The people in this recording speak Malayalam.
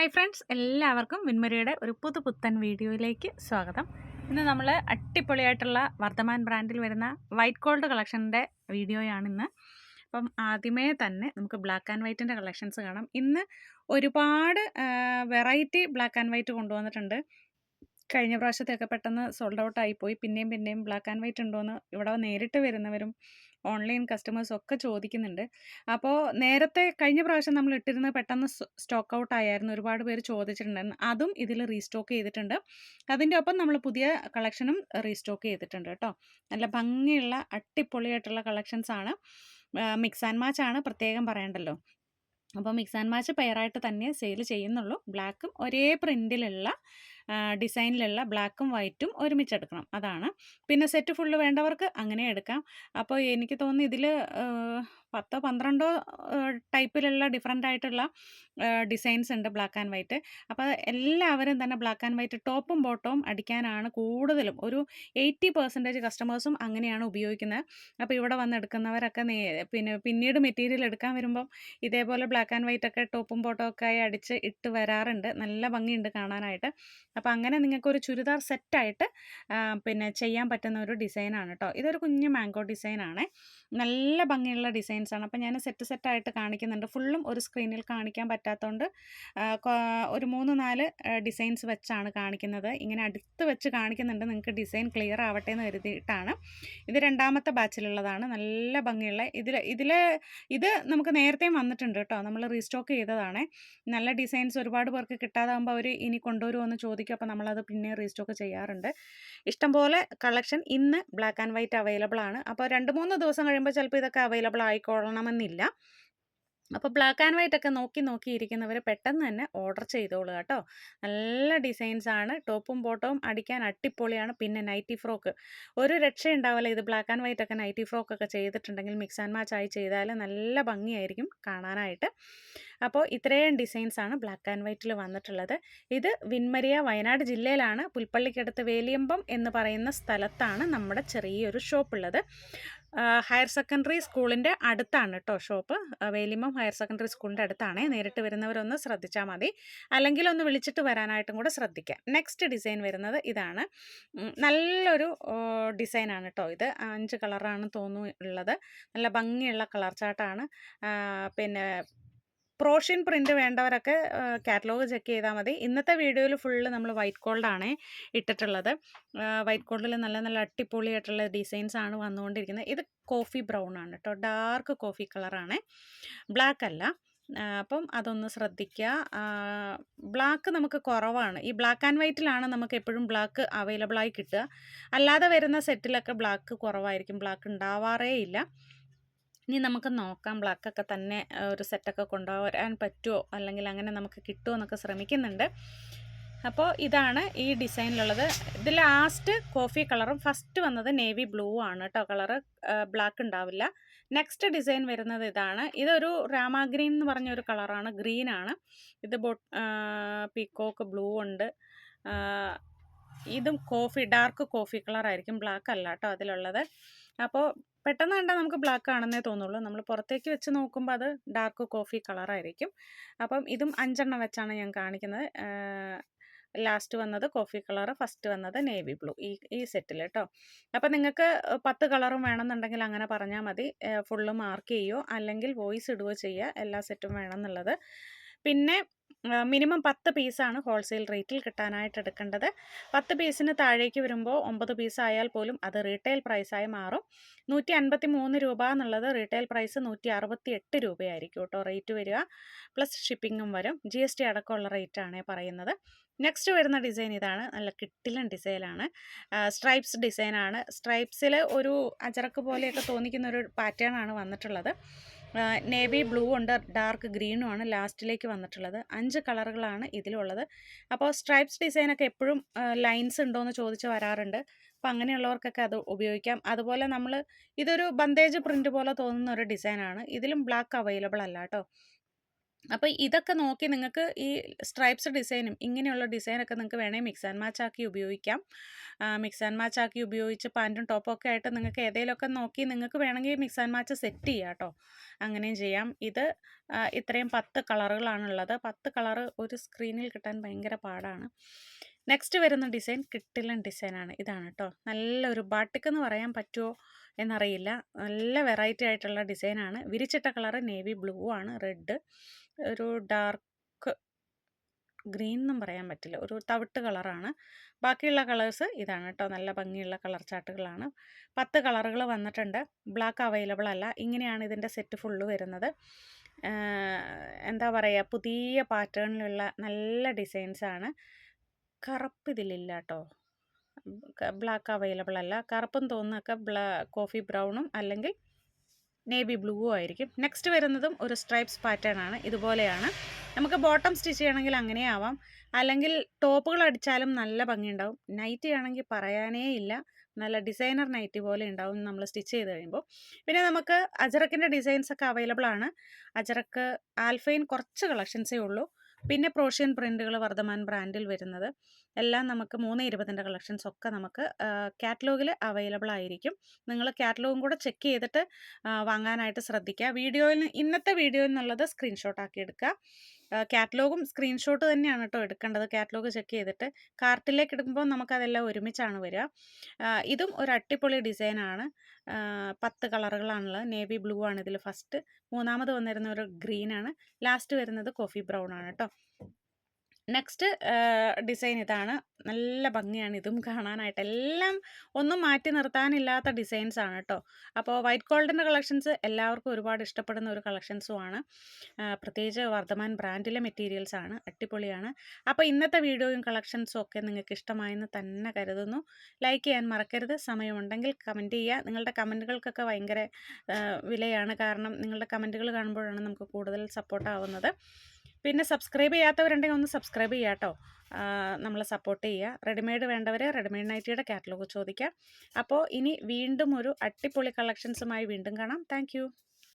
ഹായ് ഫ്രണ്ട്സ് എല്ലാവർക്കും വിൻമരിയുടെ ഒരു പുതു പുത്തൻ വീഡിയോയിലേക്ക് സ്വാഗതം. ഇന്ന് നമ്മൾ അടിപൊളിയായിട്ടുള്ള വർദ്ധമാൻ ബ്രാൻഡിൽ വരുന്ന വൈറ്റ് ഗോൾഡ് കളക്ഷന്റെ വീഡിയോയാണ് ഇന്ന്. അപ്പം ആദ്യമേ തന്നെ നമുക്ക് ബ്ലാക്ക് ആൻഡ് വൈറ്റിന്റെ കളക്ഷൻസ് കാണാം. ഇന്ന് ഒരുപാട് വെറൈറ്റി ബ്ലാക്ക് ആൻഡ് വൈറ്റ് കൊണ്ടുവന്നിട്ടുണ്ട്. കഴിഞ്ഞ പ്രാവശ്യത്തെയൊക്കെ പെട്ടെന്ന് സോൾഡ് ഔട്ട് ആയിപ്പോയി പിന്നെയും പിന്നെയും ബ്ലാക്ക് ആൻഡ് വൈറ്റ് ഉണ്ടോയെന്ന് ഇവിടെ നേരിട്ട് വരുന്നവരും ഓൺലൈൻ കസ്റ്റമേഴ്സും ഒക്കെ ചോദിക്കുന്നുണ്ട്. അപ്പോൾ നേരത്തെ കഴിഞ്ഞ പ്രാവശ്യം നമ്മൾ ഇട്ടിരുന്ന പെട്ടെന്ന് സ്റ്റോക്ക് ഔട്ട് ആയായിരുന്നു ഒരുപാട് പേര് ചോദിച്ചിട്ടുണ്ടായിരുന്നു. അതും ഇതിൽ റീസ്റ്റോക്ക് ചെയ്തിട്ടുണ്ട്. അതിന്റെ ഒപ്പം നമ്മൾ പുതിയ കളക്ഷനും റീസ്റ്റോക്ക് ചെയ്തിട്ടുണ്ട് കേട്ടോ. നല്ല ഭംഗിയുള്ള അട്ടിപ്പൊളിയായിട്ടുള്ള കളക്ഷൻസ് ആണ് മിക്സ് ആൻഡ് മാച്ച് ആണ് പ്രത്യേകം പറയണ്ടല്ലോ. അപ്പോൾ മിക്സ് ആൻഡ് മാച്ച് പെയറായിട്ട് തന്നെ സെയിൽ ചെയ്യുന്നുള്ളൂ. ബ്ലാക്കും ഒരേ പ്രിന്റിലുള്ള ഡിസൈനിലുള്ള ബ്ലാക്കും വൈറ്റും ഒരുമിച്ചെടുക്കണം അതാണ്. പിന്നെ സെറ്റ് ഫുള്ള് വേണ്ടവർക്ക് അങ്ങനെ എടുക്കാം. അപ്പോൾ എനിക്ക് തോന്നുന്നു ഇതിൽ പത്തോ പന്ത്രണ്ടോ ടൈപ്പിലുള്ള ഡിഫറെന്റ് ആയിട്ടുള്ള ഡിസൈൻസ് ഉണ്ട് ബ്ലാക്ക് ആൻഡ് വൈറ്റ്. അപ്പോൾ എല്ലാവരും തന്നെ ബ്ലാക്ക് ആൻഡ് വൈറ്റ് ടോപ്പും ബോട്ടവും അടിക്കാനാണ് കൂടുതലും ഒരു എയ്റ്റി പെർസെന്റേജ് കസ്റ്റമേഴ്സും അങ്ങനെയാണ് ഉപയോഗിക്കുന്നത്. അപ്പോൾ ഇവിടെ വന്ന് എടുക്കുന്നവരൊക്കെ പിന്നെ പിന്നീട് മെറ്റീരിയൽ എടുക്കാൻ വരുമ്പം ഇതേപോലെ ബ്ലാക്ക് ആൻഡ് വൈറ്റ് ഒക്കെ ടോപ്പും ബോട്ടവും ഒക്കെ ആയി അടിച്ച് ഇട്ട് വരാറുണ്ട്. നല്ല ഭംഗിയുണ്ട് കാണാനായിട്ട്. അപ്പോൾ അങ്ങനെ നിങ്ങൾക്കൊരു ചുരിദാർ സെറ്റായിട്ട് പിന്നെ ചെയ്യാൻ പറ്റുന്ന ഒരു ഡിസൈനാണ് കേട്ടോ ഇതൊരു കുഞ്ഞ് മാംഗോ ഡിസൈനാണ്. നല്ല ഭംഗിയുള്ള ഡിസൈൻസാണ് അപ്പോൾ ഞാൻ സെറ്റ് സെറ്റായിട്ട് കാണിക്കുന്നുണ്ട്. ഫുള്ളും ഒരു സ്ക്രീനിൽ കാണിക്കാൻ പറ്റാത്തതുകൊണ്ട് ഒരു മൂന്ന് നാല് ഡിസൈൻസ് വെച്ചാണ് കാണിക്കുന്നത്. ഇങ്ങനെ അടുത്ത് വെച്ച് കാണിക്കുന്നുണ്ട്. നിങ്ങൾക്ക് ഡിസൈൻ ക്ലിയർ ആവട്ടെ എന്ന് കരുതിയിട്ടാണ്. ഇത് രണ്ടാമത്തെ ബാച്ചിലുള്ളതാണ് നല്ല ഭംഗിയുള്ള ഇതിൽ ഇതിൽ ഇത് നമുക്ക് നേരത്തെയും വന്നിട്ടുണ്ട് കേട്ടോ. നമ്മൾ റീസ്റ്റോക്ക് ചെയ്തതാണ്. നല്ല ഡിസൈൻസ് ഒരുപാട് പേർക്ക് കിട്ടാതാകുമ്പോൾ അവർ ഇനി കൊണ്ടുവരുമോ എന്ന് ചോദിക്കും. അപ്പോൾ നമ്മളത് പിന്നെ റീസ്റ്റോക്ക് ചെയ്യാറുണ്ട്. ഇഷ്ടംപോലെ കളക്ഷൻ ഇന്ന് ബ്ലാക്ക് ആൻഡ് വൈറ്റ് അവൈലബിൾ ആണ്. അപ്പോൾ രണ്ട് മൂന്ന് ദിവസം കഴിയുമ്പോൾ ചിലപ്പോൾ ഇതൊക്കെ അവൈലബിൾ ആയിക്കൊള്ളണമെന്നില്ല അപ്പോൾ ബ്ലാക്ക് ആൻഡ് വൈറ്റ് ഒക്കെ നോക്കി നോക്കി ഇരിക്കുന്നവർ പെട്ടെന്ന് തന്നെ ഓർഡർ ചെയ്തോളൂ കേട്ടോ. നല്ല ഡിസൈൻസ് ആണ്. ടോപ്പും ബോട്ടവും അടിക്കാൻ അടിപൊളിയാണ്. പിന്നെ നൈറ്റി ഫ്രോക്ക് ഒരു രക്ഷ ഉണ്ടാവില്ല ഇത് ബ്ലാക്ക് ആൻഡ് വൈറ്റ് ഒക്കെ നൈറ്റി ഫ്രോക്ക് ഒക്കെ ചെയ്തിട്ടുണ്ടെങ്കിൽ മിക്സ് ആൻഡ് മാച്ച് ആയി ചെയ്താൽ നല്ല ഭംഗിയായിരിക്കും കാണാനായിട്ട്. അപ്പോൾ ഇത്രയും ഡിസൈൻസ് ആണ് ബ്ലാക്ക് ആൻഡ് വൈറ്റിൽ വന്നിട്ടുള്ളത്. ഇത് വിൻമരിയ വയനാട് ജില്ലയിലാണ്. പുൽപ്പള്ളിക്കടുത്ത് വേലിയമ്പം എന്ന് പറയുന്ന സ്ഥലത്താണ് നമ്മുടെ ചെറിയൊരു ഷോപ്പ് ഉള്ളത്. ഹയർ സെക്കൻഡറി സ്കൂളിന്റെ അടുത്താണ് കേട്ടോ ഷോപ്പ്. വേലിമം ഹയർ സെക്കൻഡറി സ്കൂളിന്റെ അടുത്താണ്. നേരിട്ട് വരുന്നവരൊന്ന് ശ്രദ്ധിച്ചാൽ മതി. അല്ലെങ്കിൽ ഒന്ന് വിളിച്ചിട്ട് വരാനായിട്ടും കൂടെ ശ്രദ്ധിക്കാം. നെക്സ്റ്റ് ഡിസൈൻ വരുന്നത് ഇതാണ്. നല്ലൊരു ഡിസൈനാണ് കേട്ടോ ഇത്. അഞ്ച് കളറാണ് തോന്നുന്നു ഉള്ളത് നല്ല ഭംഗിയുള്ള കളർ ചാട്ടാണ് പിന്നെ പ്രോഷ്യൻ പ്രിന്റ് വേണ്ടവരൊക്കെ കാറ്റലോഗ് ചെക്ക് ചെയ്താൽ മതി. ഇന്നത്തെ വീഡിയോയിൽ ഫുള്ള് നമ്മൾ വൈറ്റ് ഗോൾഡാണ് ഇട്ടിട്ടുള്ളത്. വൈറ്റ് ഗോൾഡിൽ നല്ല നല്ല അടിപൊളിയായിട്ടുള്ള ഡിസൈൻസ് ആണ് വന്നുകൊണ്ടിരിക്കുന്നത്. ഇത് കോഫി ബ്രൗൺ ആണ് കേട്ടോ ഡാർക്ക് കോഫി കളറാണ്. ബ്ലാക്ക് അല്ല. അപ്പം അതൊന്ന് ശ്രദ്ധിക്കുക ബ്ലാക്ക് നമുക്ക് കുറവാണ്. ഈ ബ്ലാക്ക് ആൻഡ് വൈറ്റിലാണ് നമുക്ക് എപ്പോഴും ബ്ലാക്ക് അവൈലബിളായി കിട്ടുക. അല്ലാതെ വരുന്ന സെറ്റിലൊക്കെ ബ്ലാക്ക് കുറവായിരിക്കും. ബ്ലാക്ക് ഉണ്ടാവാറേ ഇല്ല ഇനി നമുക്ക് നോക്കാം ബ്ലാക്കൊക്കെ തന്നെ ഒരു സെറ്റൊക്കെ കൊണ്ടുവരാൻ പറ്റുമോ അല്ലെങ്കിൽ അങ്ങനെ നമുക്ക് കിട്ടുമോ എന്നൊക്കെ ശ്രമിക്കുന്നുണ്ട്. അപ്പോൾ ഇതാണ് ഈ ഡിസൈനിലുള്ളത്. ഇത് ലാസ്റ്റ് കോഫി കളറും ഫസ്റ്റ് വന്നത് നേവി ബ്ലൂ ആണ് കേട്ടോ കളറ് ബ്ലാക്ക് ഉണ്ടാവില്ല. നെക്സ്റ്റ് ഡിസൈൻ വരുന്നത് ഇതാണ്. ഇതൊരു രാമാ ഗ്രീൻ എന്ന് പറഞ്ഞൊരു കളറാണ് ഗ്രീനാണ് ഇത് ബോ പീക്കോക്ക് ബ്ലൂ ഉണ്ട്. ഇതും കോഫി ഡാർക്ക് കോഫി കളറായിരിക്കും ബ്ലാക്ക് അല്ല കേട്ടോ അതിലുള്ളത്. അപ്പോൾ പെട്ടെന്ന് കണ്ടാൽ നമുക്ക് ബ്ലാക്ക് ആണെന്നേ തോന്നുള്ളൂ. നമ്മൾ പുറത്തേക്ക് വെച്ച് നോക്കുമ്പോൾ അത് ഡാർക്ക് കോഫി കളറായിരിക്കും അപ്പം ഇതും അഞ്ചെണ്ണം വെച്ചാണ് ഞാൻ കാണിക്കുന്നത്. ലാസ്റ്റ് വന്നത് കോഫി കളർ ഫസ്റ്റ് വന്നത് നേവി ബ്ലൂ ഈ ഈ സെറ്റിൽ കേട്ടോ അപ്പം നിങ്ങൾക്ക് പത്ത് കളറും വേണമെന്നുണ്ടെങ്കിൽ അങ്ങനെ പറഞ്ഞാൽ മതി. ഫുള്ള് മാർക്ക് ചെയ്യുമോ അല്ലെങ്കിൽ വോയിസ് ഇടുകയോ ചെയ്യുക എല്ലാ സെറ്റും വേണമെന്നുള്ളത്. പിന്നെ മിനിമം പത്ത് പീസാണ് ഹോൾസെയിൽ റേറ്റിൽ കിട്ടാനായിട്ട് എടുക്കേണ്ടത്. പത്ത് പീസിന് താഴേക്ക് വരുമ്പോൾ ഒമ്പത് പീസ് ആയാൽ പോലും അത് റീറ്റെയിൽ പ്രൈസായി മാറും. നൂറ്റി അൻപത്തി മൂന്ന് രൂപ എന്നുള്ളത് റീറ്റെയിൽ പ്രൈസ് നൂറ്റി അറുപത്തി എട്ട് രൂപയായിരിക്കും കേട്ടോ റേറ്റ് വരിക. പ്ലസ് ഷിപ്പിങ്ങും വരും. ജി എസ് ടി അടക്കമുള്ള റേറ്റാണ് പറയുന്നത്. നെക്സ്റ്റ് വരുന്ന ഡിസൈൻ ഇതാണ്. നല്ല കിട്ടിലൻ ഡിസൈനാണ്. സ്ട്രൈപ്സ് ഡിസൈനാണ്. സ്ട്രൈപ്സിൽ ഒരു അജറക്ക് പോലെയൊക്കെ തോന്നിക്കുന്ന ഒരു പാറ്റേൺ ആണ് വന്നിട്ടുള്ളത്. നേവി ബ്ലൂ ഉണ്ട് ഡാർക്ക് ഗ്രീനും ആണ് ലാസ്റ്റിലേക്ക് വന്നിട്ടുള്ളത്. അഞ്ച് കളറുകളാണ് ഇതിലുള്ളത്. അപ്പോൾ സ്ട്രൈപ്സ് ഡിസൈനൊക്കെ എപ്പോഴും ലൈൻസ് ഉണ്ടോ എന്ന് ചോദിച്ച് വരാറുണ്ട്. അപ്പോൾ അങ്ങനെയുള്ളവർക്കൊക്കെ അത് ഉപയോഗിക്കാം. അതുപോലെ നമ്മൾ ഇതൊരു ബന്ദേജ് പ്രിന്റ് പോലെ തോന്നുന്ന ഒരു ഡിസൈനാണ്. ഇതിലും ബ്ലാക്ക് അവൈലബിൾ അല്ല കേട്ടോ. അപ്പോൾ ഇതൊക്കെ നോക്കി നിങ്ങൾക്ക് ഈ സ്ട്രൈപ്സ് ഡിസൈനും ഇങ്ങനെയുള്ള ഡിസൈനൊക്കെ നിങ്ങൾക്ക് വേണമെങ്കിൽ മിക്സ് ആൻഡ് മാച്ച് ആക്കി ഉപയോഗിക്കാം. മിക്സ് ആൻഡ് മാച്ച് ആക്കി ഉപയോഗിച്ച് പാന്റും ടോപ്പും ഒക്കെ ആയിട്ട് നിങ്ങൾക്ക് ഏതെങ്കിലുമൊക്കെ നോക്കി നിങ്ങൾക്ക് വേണമെങ്കിൽ മിക്സ് ആൻഡ് മാച്ച് സെറ്റ് ചെയ്യാം കേട്ടോ അങ്ങനെയും ചെയ്യാം. ഇത് ഇത്രയും പത്ത് കളറുകളാണുള്ളത് പത്ത് കളറ് ഒരു സ്ക്രീനിൽ കിട്ടാൻ ഭയങ്കര പാടാണ്. നെക്സ്റ്റ് വരുന്ന ഡിസൈൻ കിട്ടിലൻ ഡിസൈനാണ് ഇതാണ് കേട്ടോ നല്ലൊരു ബാട്ടിക് എന്ന് പറയാൻ പറ്റുമോ എന്നറിയില്ല. നല്ല വെറൈറ്റി ആയിട്ടുള്ള ഡിസൈനാണ് വിരിച്ചിട്ട കളറ് നേവി ബ്ലൂ ആണ് റെഡ് ഒരു ഡാർക്ക് ഗ്രീൻ എന്നും പറയാൻ പറ്റില്ല. ഒരു തവിട്ട് കളറാണ്. ബാക്കിയുള്ള കളേഴ്സ് ഇതാണ് കേട്ടോ. നല്ല ഭംഗിയുള്ള കളർ ചാർട്ടുകളാണ്. പത്ത് കളറുകൾ വന്നിട്ടുണ്ട്. ബ്ലാക്ക് അവൈലബിൾ അല്ല. ഇങ്ങനെയാണ് ഇതിന്റെ സെറ്റ് ഫുള്ള് വരുന്നത്. എന്താ പറയുക പുതിയ പാറ്റേണിലുള്ള നല്ല ഡിസൈൻസാണ്. കറുപ്പ് ഇതിലില്ല കേട്ടോ. ബ്ലാക്ക് അവൈലബിൾ അല്ല. കറുപ്പും തോന്നുന്നൊക്കെ ബ്ലാ കോഫി ബ്രൗണും അല്ലെങ്കിൽ നേവി ബ്ലൂവും ആയിരിക്കും. നെക്സ്റ്റ് വരുന്നതും ഒരു സ്ട്രൈപ്സ് പാറ്റേൺ ആണ്. ഇതുപോലെയാണ്. നമുക്ക് ബോട്ടം സ്റ്റിച്ച് ചെയ്യണമെങ്കിൽ അങ്ങനെ ആവാം. അല്ലെങ്കിൽ ടോപ്പുകൾ അടിച്ചാലും നല്ല ഭംഗിയുണ്ടാവും. നൈറ്റി ആണെങ്കിൽ പറയാനേ ഇല്ല. നല്ല ഡിസൈനർ നൈറ്റി പോലെ ഉണ്ടാവും നമ്മൾ സ്റ്റിച്ച് ചെയ്ത് കഴിയുമ്പോൾ. പിന്നെ നമുക്ക് അജറക്കിന്റെ ഡിസൈൻസ് ഒക്കെ അവൈലബിൾ ആണ്. അജറക്ക് ആൽഫൈൻ കുറച്ച് കളക്ഷൻസേ ഉള്ളൂ. പിന്നെ പ്രോഷ്യൻ പ്രിന്റുകൾ വർദ്ധമാൻ ബ്രാൻഡിൽ വരുന്നത്. എല്ലാം നമുക്ക് മൂന്ന് ഇരുപതിന്റെ കളക്ഷൻസ് ഒക്കെ നമുക്ക് കാറ്റലോഗിൽ അവൈലബിൾ ആയിരിക്കും. നിങ്ങൾ കാറ്റലോഗും കൂടെ ചെക്ക് ചെയ്തിട്ട് വാങ്ങാനായിട്ട് ശ്രദ്ധിക്കുക. വീഡിയോയിൽ ഇന്നത്തെ വീഡിയോയിൽ നിന്നുള്ളത് സ്ക്രീൻഷോട്ട് ആക്കി എടുക്കുക. കാറ്റലോഗും സ്ക്രീൻഷോട്ട് തന്നെയാണ് കേട്ടോ എടുക്കേണ്ടത്. കാറ്റലോഗ് ചെക്ക് ചെയ്തിട്ട് കാർട്ടിലേക്ക് എടുക്കുമ്പോൾ നമുക്കതെല്ലാം ഒരുമിച്ചാണ് വരിക. ഇതും ഒരു അട്ടിപ്പൊളി ഡിസൈനാണ്. പത്ത് കളറുകളാണുള്ളത്. നേവി ബ്ലൂ ആണ് ഇതിൽ ഫസ്റ്റ്. മൂന്നാമത് വന്നിരുന്ന ഒരു ഗ്രീനാണ്. ലാസ്റ്റ് വരുന്നത് കോഫി ബ്രൗൺ ആണ് കേട്ടോ. നെക്സ്റ്റ് ഡിസൈൻ ഇതാണ്. നല്ല ഭംഗിയാണ് ഇതും കാണാനായിട്ട്. എല്ലാം ഒന്നും മാറ്റി നിർത്താനില്ലാത്ത ഡിസൈൻസ് ആണ് കേട്ടോ അപ്പോൾ വൈറ്റ് ഗോൾഡിന്റെ കളക്ഷൻസ് എല്ലാവർക്കും ഒരുപാട് ഇഷ്ടപ്പെടുന്ന ഒരു കളക്ഷൻസുമാണ് പ്രത്യേകിച്ച് വർദ്ധമാൻ ബ്രാൻഡിലെ മെറ്റീരിയൽസ് ആണ്. അടിപൊളിയാണ്. അപ്പോൾ ഇന്നത്തെ വീഡിയോയും കളക്ഷൻസും ഒക്കെ നിങ്ങൾക്ക് ഇഷ്ടമായെന്ന് തന്നെ കരുതുന്നു. ലൈക്ക് ചെയ്യാൻ മറക്കരുത്. സമയമുണ്ടെങ്കിൽ കമന്റ് ചെയ്യുക. നിങ്ങളുടെ കമന്റുകൾക്കൊക്കെ ഭയങ്കര വിലയാണ്. കാരണം നിങ്ങളുടെ കമന്റുകൾ കാണുമ്പോഴാണ് നമുക്ക് കൂടുതൽ സപ്പോർട്ടാവുന്നത്. പിന്നെ സബ്സ്ക്രൈബ് ചെയ്യാത്തവരുണ്ടെങ്കിൽ ഒന്ന് സബ്സ്ക്രൈബ് ചെയ്യുക കേട്ടോ. നമ്മളെ സപ്പോർട്ട് ചെയ്യുക. റെഡിമെയ്ഡ് വേണ്ടവർ റെഡിമെയ്ഡ് നൈറ്റിയുടെ കാറ്റലോഗ് ചോദിക്കാം. അപ്പോൾ ഇനി വീണ്ടും ഒരു അടിപൊളി കളക്ഷൻസുമായി വീണ്ടും കാണാം. താങ്ക്